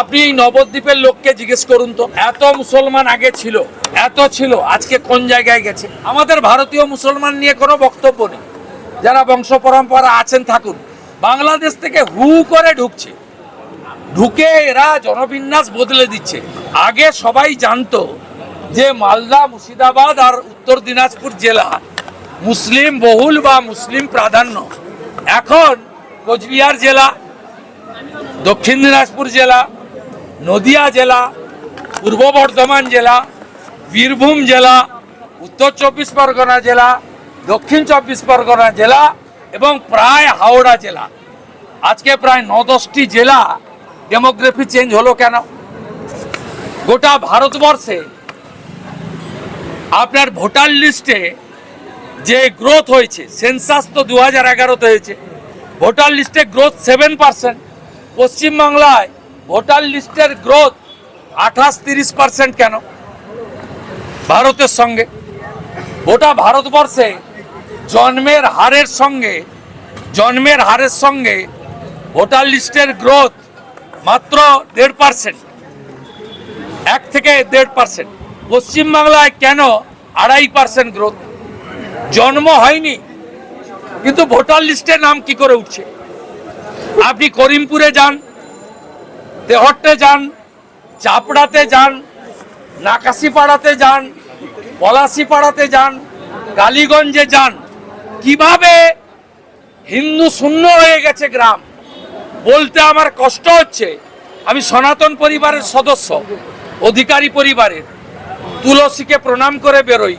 আপনি এই নবদ্বীপের লোককে জিজ্ঞেস করুন তো, এত মুসলমান আগে ছিল, এত ছিল, আজকে কোন জায়গায় গেছে? আমাদের ভারতীয় মুসলমান নিয়ে কোনো বক্তব্য নেই। যারা বংশ পরম্পরা আছেন, থাকুন। বাংলাদেশ থেকে হু করে ঢুকছে। ঢুকে এরা জনবিন্যাস বদলে দিচ্ছে। আগে সবাই জানতো যে মালদা, মুর্শিদাবাদ আর উত্তর দিনাজপুর জেলা মুসলিম বহুল বা মুসলিম প্রাধান্য। এখন কোচবিহার জেলা, দক্ষিণ দিনাজপুর জেলা নদিয়া জেলা, পূর্ব বর্ধমান জেলা, বীরভূম জেলা, উত্তর চব্বিশ পরগনা জেলা, দক্ষিণ চব্বিশ পরগনা জেলা এবং প্রায় হাওড়া জেলা। আজকে প্রায় ন দশটি জেলা ডেমোগ্রাফি চেঞ্জ হলো কেন? গোটা ভারতবর্ষে আপনার ভোটার লিস্টে যে গ্রোথ হয়েছে, সেন্সাস তো দু হাজার এগারোতে হয়েছে, ভোটার লিস্টে গ্রোথ সেভেন পার্সেন্ট, পশ্চিমবাংলায় ভোটার লিস্টের গ্রোথ আঠাশ তিরিশ পার্সেন্ট কেন? ভারতের সঙ্গে। গোটা ভারতবর্ষে জন্মের হারের সঙ্গে, জন্মের হারের সঙ্গে ভোটার লিস্টের গ্রোথ মাত্র দেড় পার্সেন্ট। এক থেকে দেড় পার্সেন্ট। পশ্চিমবাংলায় কেন আড়াই পার্সেন্ট গ্রোথ? জন্ম হয়নি, কিন্তু ভোটার লিস্টে নাম কি করে উঠছে? আপনি করিমপুরে যান তেহট্টে যান চাপড়াতে যান, নাকাশিপাড়াতে যান, পলাশিপাড়াতে যান কালীগঞ্জে যান। কীভাবে হিন্দু শূন্য হয়ে গেছে গ্রাম? বলতে আমার কষ্ট হচ্ছে। আমি সনাতন পরিবারের সদস্য, অধিকারী পরিবারের। তুলসীকে প্রণাম করে বেরোই,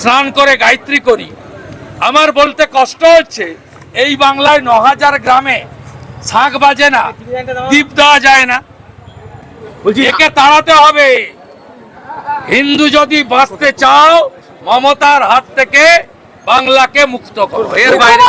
স্নান করে গায়ত্রী করি। আমার বলতে কষ্ট হচ্ছে, এই বাংলায় ন হাজার গ্রামে শাঁখ বাজে না দীপ দেওয়া যায় না। একে তাড়াতে হবে। হিন্দু যদি বাঁচতে চাও মমতার হাত থেকে বাংলাকে মুক্ত করো। এর বাইরে